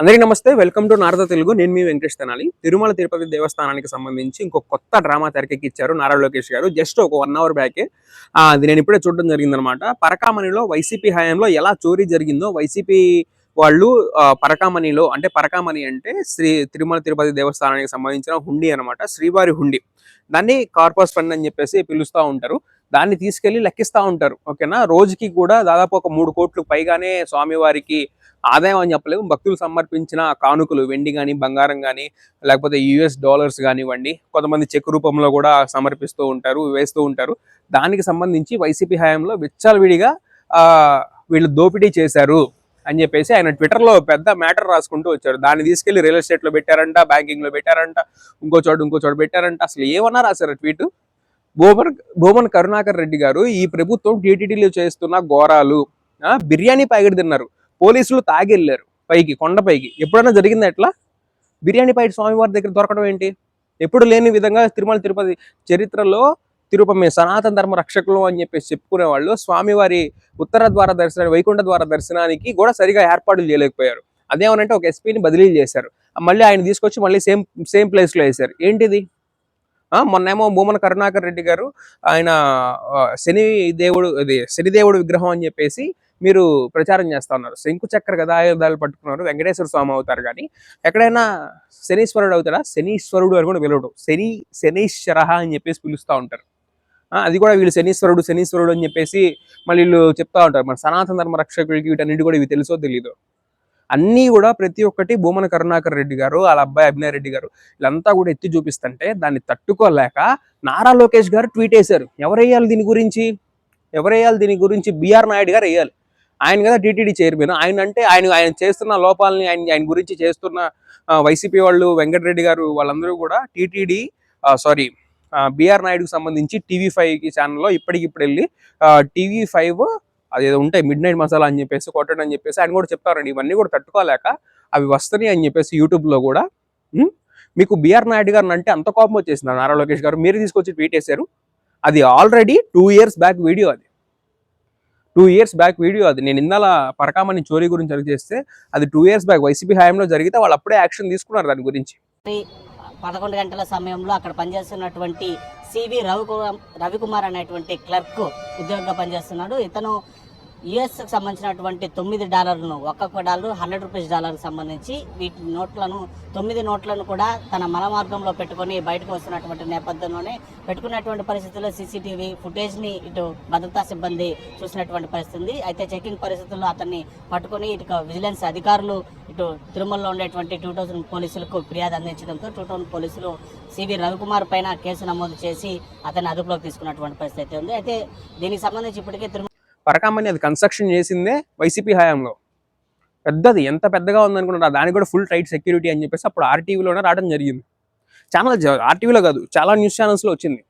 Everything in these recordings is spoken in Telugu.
అందరికీ నమస్తే. Welcome to Narada Telugu. నేను మీ వెంకటేష్ తెనాలి. తిరుమల తిరుపతి దేవస్థానానికి సంబంధించి ఇంకో కొత్త డ్రామా తెరకెక్కిచ్చారు నారా లోకేష్ గారు. జస్ట్ ఒక వన్ అవర్ బ్యాకే అది నేను ఇప్పుడే చూడడం జరిగిందనమాట. పరకామణిలో వైసీపీ హయాంలో ఎలా చోరీ జరిగిందో వైసీపీ వాళ్ళు పరకామణిలో అంటే పరకామణి అంటే శ్రీ తిరుమల తిరుపతి దేవస్థానానికి సంబంధించిన హుండీ అన్నమాట శ్రీవారి హుండీ. దాన్ని కార్పస్ ఫండ్ అని చెప్పేసి పిలుస్తూ ఉంటారు. దాన్ని తీసుకెళ్ళి లెక్కిస్తూ ఉంటారు. ఓకేనా? రోజుకి కూడా దాదాపు ఒక మూడు కోట్లు పైగానే స్వామివారికి ఆదాయం అని చెప్పలేము. భక్తులు సమర్పించిన కానుకలు వెండి కానీ బంగారం కానీ లేకపోతే యుఎస్ డాలర్స్ కానివ్వండి కొంతమంది చెక్ రూపంలో కూడా సమర్పిస్తూ ఉంటారు వేస్తూ ఉంటారు. దానికి సంబంధించి వైసీపీ హయాంలో విచ్చలవిడిగా ఆ, వీళ్ళు దోపిడీ చేశారు అని చెప్పేసి ఆయన ట్విట్టర్లో పెద్ద మ్యాటర్ రాసుకుంటూ వచ్చారు. దాన్ని తీసుకెళ్ళి రియల్ ఎస్టేట్లో పెట్టారంట బ్యాంకింగ్లో పెట్టారంట ఇంకో చోట ఇంకో చోట పెట్టారంట. అసలు ఏమన్నా రాశారు ట్వీట్? భూమన్ భూమన్ కరుణాకర్ రెడ్డి గారు ఈ ప్రభుత్వం టీటీడీలో చేస్తున్న ఘోరాలు ఆ, బిర్యానీ ప్యాకెట్ తిన్నారు. పోలీసులు తాగెళ్ళారు. పైకి కొండపైకి ఎప్పుడైనా జరిగిందా ఎట్లా? బిర్యానీ పైట్ స్వామివారి దగ్గర దొరకడం ఏంటి? ఎప్పుడు లేని విధంగా తిరుమల తిరుపతి చరిత్రలో తిరుపతి సనాతన ధర్మ రక్షకులు అని చెప్పేసి చెప్పుకునే వాళ్ళు స్వామివారి ఉత్తర ద్వార దర్శనానికి వైకుంఠ ద్వార దర్శనానికి కూడా సరిగా ఏర్పాట్లు చేయలేకపోయారు. అదేమనంటే ఒక ఎస్పీని బదిలీ చేశారు. మళ్ళీ ఆయన తీసుకొచ్చి మళ్ళీ సేమ్ సేమ్ ప్లేస్లో వేశారు. ఏంటిది? మొన్నేమో భూమన కరుణాకర్ రెడ్డి గారు ఆయన శని దేవుడు ఇది శని దేవుడు విగ్రహం అని చెప్పేసి మీరు ప్రచారం చేస్తా ఉన్నారు. శంకు చక్ర గదాయుధాలు పట్టుకున్నారు వెంకటేశ్వర స్వామి అవుతారు కానీ ఎక్కడైనా శనీశ్వరుడు అవుతారా శనీశ్వరుడు అని కూడా పిలవడు. శని శనీశ్వర అని చెప్పేసి పిలుస్తూ ఉంటారు. ఆ, అది కూడా వీళ్ళు శనీశ్వరుడు శనీశ్వరుడు అని చెప్పేసి మళ్ళీ వీళ్ళు చెప్తా ఉంటారు. మన సనాతన ధర్మ రక్షకులకి వీటన్నిటి కూడా ఇవి తెలుసో తెలీదు. అన్నీ కూడా ప్రతి ఒక్కటి భూమన కరుణాకర్ రెడ్డి గారు వాళ్ళ అబ్బాయి అభినయ్ రెడ్డి గారు వీళ్ళంతా కూడా ఎత్తి చూపిస్తుంటే దాన్ని తట్టుకోలేక నారా లోకేష్ గారు ట్వీట్ వేశారు. ఎవరు వేయాలి దీని గురించి? ఎవరు వేయాలి దీని గురించి? బిఆర్ నాయుడు గారు వేయాలి. ఆయన కదా టీటీడీ చైర్మన్. ఆయన అంటే ఆయన ఆయన చేస్తున్న లోపాలని ఆయన ఆయన గురించి చేస్తున్న వైసీపీ వాళ్ళు వెంకటరెడ్డి గారు వాళ్ళందరూ కూడా టీటీడీ సారీ బిఆర్ నాయుడుకి సంబంధించి టీవీ ఫైవ్కి ఛానల్లో ఇప్పటికిప్పుడు వెళ్ళి టీవీ ఫైవ్ అదేదో ఉంటాయి మిడ్ నైట్ మసాలా అని చెప్పేసి కొట్టడం అని చెప్పేసి ఆయన కూడా చెప్తారండి. ఇవన్నీ కూడా తట్టుకోలేక అవి వస్తున్నాయి అని చెప్పేసి యూట్యూబ్లో కూడా మీకు బిఆర్ నాయుడు గారిని అంటే అంత కోపం వచ్చేసింది. నారా లోకేష్ గారు మీరు తీసుకొచ్చి ట్వీట్ చేశారు. అది already two years back video అది. టూ ఇయర్స్ బ్యాక్ వీడియో అది. నేను ఇందాల పరకామని చోరీ గురించి అడిగి చేస్తే అది టూ ఇయర్స్ బ్యాక్ వైసీపీ హయాంలో జరిగితే వాళ్ళు అప్పుడే యాక్షన్ తీసుకున్నారు దాని గురించి. పదకొండు గంటల సమయంలో అక్కడ పనిచేస్తున్నటువంటి సివి రవి రవికుమార్ అనేటువంటి క్లర్క్ ఉద్యోగంగా పనిచేస్తున్నాడు. ఇతను యుఎస్కి సంబంధించినటువంటి తొమ్మిది డాలర్లను ఒక్కొక్క డాలర్ హండ్రెడ్ రూపీస్ డాలర్ సంబంధించి వీటి నోట్లను తొమ్మిది నోట్లను కూడా తన మల మార్గంలో పెట్టుకొని బయటకు వస్తున్నటువంటి నేపథ్యంలోనే పెట్టుకున్నటువంటి పరిస్థితుల్లో సీసీటీవీ ఫుటేజ్ని ఇటు భద్రతా సిబ్బంది చూసినటువంటి పరిస్థితి అయితే చెకింగ్ పరిస్థితుల్లో అతన్ని పట్టుకొని ఇటు విజిలెన్స్ అధికారులు ఇటు తిరుమలలో ఉండేటువంటి టూ థౌజండ్ పోలీసులకు ఫిర్యాదు అందించడంతో టూ థౌజండ్ పోలీసులు సివి రవికుమార్ పైన కేసు నమోదు చేసి అతన్ని అదుపులోకి తీసుకున్నటువంటి పరిస్థితి ఉంది. అయితే దీనికి సంబంధించి ఇప్పటికే తిరుమల పరకామని అది కన్స్ట్రక్షన్ చేసిందే వైసీపీ హయాంలో. పెద్దది ఎంత పెద్దగా ఉందనుకుంటున్నారు? దానికి కూడా ఫుల్ టైట్ సెక్యూరిటీ అని చెప్పేసి అప్పుడు ఆర్టీవీలోనే రావడం జరిగింది. ఛానల్ ఆర్టీవీలో కాదు చాలా న్యూస్ ఛానల్స్లో వచ్చింది.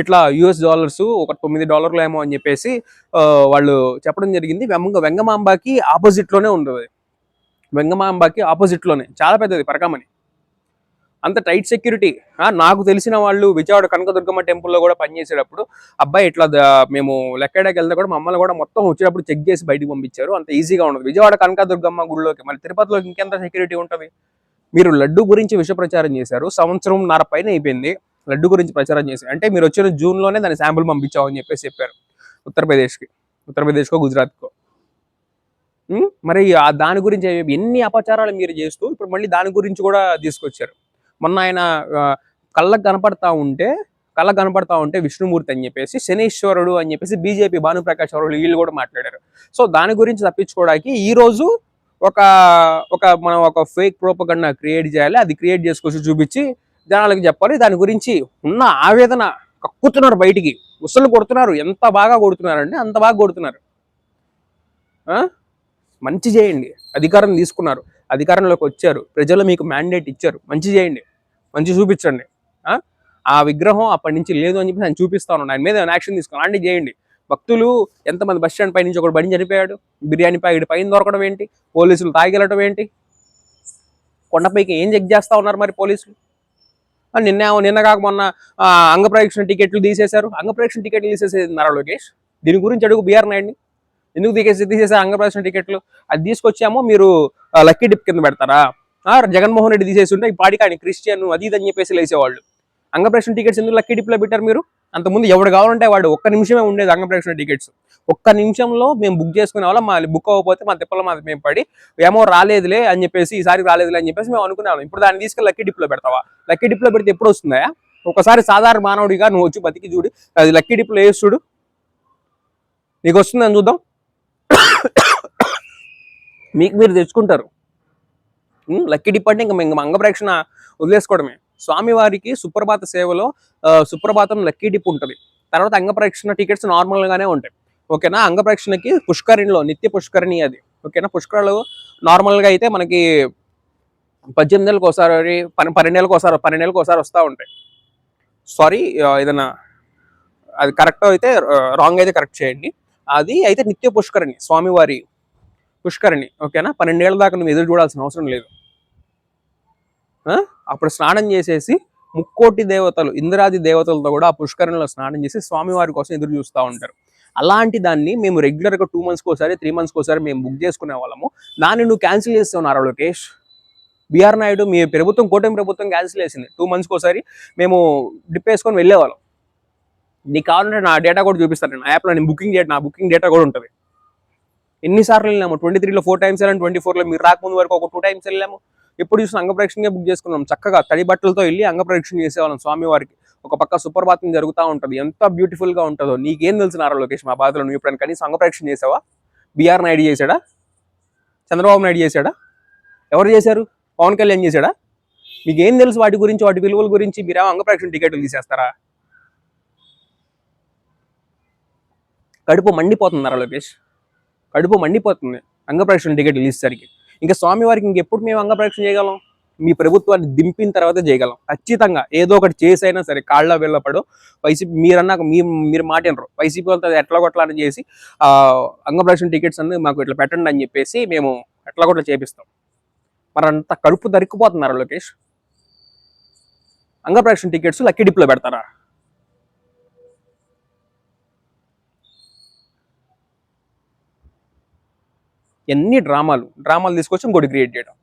ఇట్లా యుఎస్ డాలర్స్ ఒక తొమ్మిది డాలర్లు ఏమో అని చెప్పేసి వాళ్ళు చెప్పడం జరిగింది. వెంగ వెంగమాంబాకి ఆపోజిట్లోనే ఉంది వెంగమాంబాకి ఆపోజిట్లోనే చాలా పెద్దది పరకామని అంత టైట్ సెక్యూరిటీ నాకు తెలిసిన వాళ్ళు విజయవాడ కనకదుర్గమ్మ టెంపుల్లో కూడా పనిచేసేటప్పుడు అబ్బాయి ఇట్లా మేము లెక్కడకి వెళ్తే కూడా మమ్మల్ని కూడా మొత్తం వచ్చేటప్పుడు చెక్ చేసి బయటికి పంపించారు. అంత ఈజీగా ఉండదు విజయవాడ కనకదుర్గమ్మ గుడిలోకి మరి తిరుపతిలోకి ఇంకెంత సెక్యూరిటీ ఉంటుంది? మీరు లడ్డు గురించి విష ప్రచారం చేశారు. సంవత్సరం నర పైన అయిపోయింది. లడ్డు గురించి ప్రచారం చేశారు. అంటే మీరు వచ్చిన జూన్లోనే దాని శాంపుల్ పంపించామని చెప్పేసి చెప్పారు. ఉత్తరప్రదేశ్కి. ఉత్తరప్రదేశ్కో గుజరాత్కో. మరి దాని గురించి ఎన్ని అపచారాలు మీరు చేస్తూ ఇప్పుడు మళ్ళీ దాని గురించి కూడా తీసుకొచ్చారు. మొన్న ఆయన కళ్ళకు కనపడతా ఉంటే కళ్ళకు కనపడతా ఉంటే విష్ణుమూర్తి అని చెప్పేసి శనీశ్వరుడు అని చెప్పేసి బీజేపీ భానుప్రకాష్ ఎవరు వీళ్ళు కూడా మాట్లాడారు. సో దాని గురించి తప్పించుకోవడానికి ఈ రోజు ఒక ఒక మనం ఒక ఫేక్ ప్రోపగండా క్రియేట్ చేయాలి. అది క్రియేట్ చేసుకొచ్చి చూపించి జనాలకు చెప్పాలి. దాని గురించి ఉన్న ఆవేదన కక్కుతున్నారు బయటికి. ఉసలు కొడుతున్నారు. ఎంత బాగా కొడుతున్నారంటే అంత బాగా కొడుతున్నారు. మంచి చేయండి. అధికారం తీసుకున్నారు. అధికారంలోకి వచ్చారు. ప్రజలు మీకు మ్యాండేట్ ఇచ్చారు. మంచి చేయండి. మంచి చూపించండి. ఆ? విగ్రహం అప్పటి నుంచి లేదు అని చెప్పి నేను చూపిస్తాను ఆయన మీద యాక్షన్ తీసుకోవాలి? అలాంటివి చేయండి. భక్తులు ఎంతమంది బస్ స్టాండ్ పై నుంచి ఒకటి బండి చనిపోయాడు? బిర్యానీ ప్యాకెట్ పైన దొరకడం ఏంటి? పోలీసులు తాగిలటం ఏంటి? కొండపైకి ఏం చెక్ చేస్తా ఉన్నారు మరి పోలీసులు? నిన్న నిన్న కాక మొన్న అంగప్రవేక్షణ టికెట్లు తీసేశారు. అంగప్రవేక్షణ టికెట్లు తీసేసేది నారా లోకేష్? దీని గురించి అడుగు బీఆర్ నాయుడిని. ఎందుకు తీసేసి తీసేసారు అంగప్రదర్శన టికెట్లు? అది తీసుకొచ్చామో మీరు లక్కీ డిప్ కింద పెడతారా? జగన్మోహన్ రెడ్డి తీసేసి ఉంటే ఈ పాడికి ఆయన క్రిస్టియన్ అది ఇది అని చెప్పేసి లేసేవాళ్ళు. అంగప్రేక్షణ టికెట్స్ ఎందుకు లక్కీ డిప్లో పెట్టారు మీరు? అంతకుముందు ఎవడు కావాలంటే వాడు ఒక్క నిమిషమే ఉండేది అంగప్రదర్శన టికెట్స్ ఒక్క నిమిషంలో మేము బుక్ చేసుకునే వాళ్ళం మా బుక్ అవ్వకపోతే మా తిప్పల మా మేము పడి ఏమో రాలేదులే అని చెప్పేసి ఈసారి రాలేదులే అని చెప్పేసి మేము అనుకునే వాళ్ళం. ఇప్పుడు దాన్ని తీసుకెళ్ళి లక్కీ డిప్లో పెడతావా? లక్కీ డిప్లో పెడితే ఎప్పుడు వస్తుందా? ఒకసారి సాధారణ మానవుడిగా నువ్వు వచ్చి బతికి చూడు. అది లక్కీ డిప్లో వేసి చూడు. నీకు వస్తుందని చూద్దాం. మీకు మీరు తెచ్చుకుంటారు. లక్కీ డిప్ అంటే ఇంకా మేము అంగప్రేక్షణ వదిలేసుకోవడమే. స్వామివారికి సుప్రభాత సేవలో సుప్రభాతం లక్కీ డిప్ ఉంటుంది. తర్వాత అంగప్రేక్షణ టికెట్స్ నార్మల్ గానే ఉంటాయి. ఓకేనా? అంగప్రేక్షణకి పుష్కరిణిలో నిత్య పుష్కరిణి అది. ఓకేనా? పుష్కరాలు నార్మల్గా అయితే మనకి పద్దెనిమిది నెలలకు ఒకసారి పని పన్నెండు నెలలకు ఒకసారి పన్నెండు నెలలకు ఒకసారి వస్తూ ఉంటాయి. సారీ ఏదైనా అది కరెక్ట్ అయితే రాంగ్ అయితే కరెక్ట్ చేయండి. అది అయితే నిత్య పుష్కరిణి స్వామివారి పుష్కరిణి. ఓకేనా? పన్నెండేళ్ళ దాకా నువ్వు ఎదురు చూడాల్సిన అవసరం లేదు. అప్పుడు స్నానం చేసేసి ముక్కోటి దేవతలు ఇంద్రాది దేవతలతో కూడా ఆ పుష్కరంలో స్నానం చేసి స్వామివారి కోసం ఎదురు చూస్తూ ఉంటారు. అలాంటి దాన్ని మేము రెగ్యులర్గా టూ మంత్స్కి ఒకసారి త్రీ మంత్స్కి ఒకసారి మేము బుక్ చేసుకునే వాళ్ళము. దాన్ని నువ్వు క్యాన్సిల్ చేస్తున్నారా లోకేష్? బీఆర్ నాయుడు మీ ప్రభుత్వం కూటమి ప్రభుత్వం క్యాన్సిల్ చేసింది. టూ మంత్స్కి ఒకసారి మేము డిప్ వేసుకొని వెళ్ళేవాళ్ళం నీకు కావాలంటే నా డేటా కూడా చూపిస్తాను. నేను యాప్లో నేను బుకింగ్ డేటా నా బుకింగ్ డేటా కూడా ఉంటుంది. ఎన్నిసార్లు వెళ్ళాము ట్వంటీ త్రీలో ఫోర్ టైమ్స్ వెళ్ళాము ట్వంటీ ఫోర్లో మీరు రాకముందు వరకు ఒక టూ టైమ్స్ వెళ్ళాము. ఎప్పుడు చూసిన అంగప్రదక్షిణగా బుక్ చేసుకున్నాం. చక్కగా తడి బట్టలతో వెళ్ళి అంగప్రదక్షిణ చేసేవాళ్ళం స్వామివారికి. ఒక పక్క సుప్రభాతం జరుగుతూ ఉంటుంది. ఎంత బ్యూటిఫుల్గా ఉంటుందో. నీకేం తెలుసు నారా లోకేష్ మా బాధలో నువ్వు ఎప్పుడైనా కనీసం అంగప్రదక్షిణ చేసావా? బీఆర్ నాయుడు చేశాడా? చంద్రబాబు నాయుడు చేశాడా? ఎవరు చేశారు? పవన్ కళ్యాణ్ చేశాడా? మీకేం తెలుసు వాటి గురించి వాటి విలువల గురించి? మీరేమో అంగప్రదక్షిణ టికెట్లు తీసేస్తారా? కడుపు మండిపోతుంది మండిపోతున్నారా లోకేష్. కడుపు మండిపోతుంది అంగప్రదక్షిణ టికెట్లు తీసేసరికి. ఇంకా స్వామివారికి ఇంకెప్పుడు మేము అంగప్రదక్షిణ చేయగలం? మీ ప్రభుత్వాన్ని దింపిన తర్వాత చేయగలం. ఖచ్చితంగా ఏదో ఒకటి చేసైనా సరే కాళ్ళ వెళ్ళపడు వైసీపీ మీరన్నాక మీ మీరు మాటినరు వైసీపీ వాళ్ళతో ఎట్లా కొట్లాలని చేసి ఆ, అంగప్రదక్షిణ టికెట్స్ అన్ని మాకు ఇట్లా పెట్టండి అని చెప్పేసి మేము ఎట్లా కొట్లా చేపిస్తాం. మరి అంత కడుపు దరికిపోతున్నారు లోకేష్? అంగప్రదక్షిణ టికెట్స్ లక్కీ డిప్లో పెడతారా? ఎన్ని డ్రామాలు డ్రామాలు తీసుకొచ్చి ఇంకోటి క్రియేట్ చేయడం.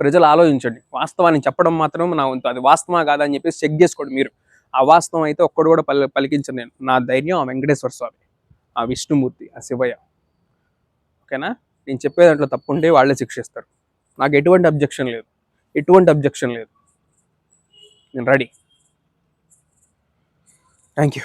ప్రజలు ఆలోచించండి. వాస్తవాన్ని చెప్పడం మాత్రం నా వంతు అది వాస్తవా కాదా అని చెప్పేసి చెక్ చేసుకోండి మీరు. ఆ వాస్తవం అయితే ఒక్కడు కూడా పలి పలికించను నేను. నా ధైర్యం ఆ వెంకటేశ్వర స్వామి ఆ విష్ణుమూర్తి ఆ శివయ్య. ఓకేనా? నేను చెప్పే దాంట్లో తప్పు ఉంటే వాళ్ళే శిక్షిస్తారు. నాకు ఎటువంటి అబ్జెక్షన్ లేదు. ఎటువంటి అబ్జెక్షన్ లేదు. నేను రెడీ థ్యాంక్ యూ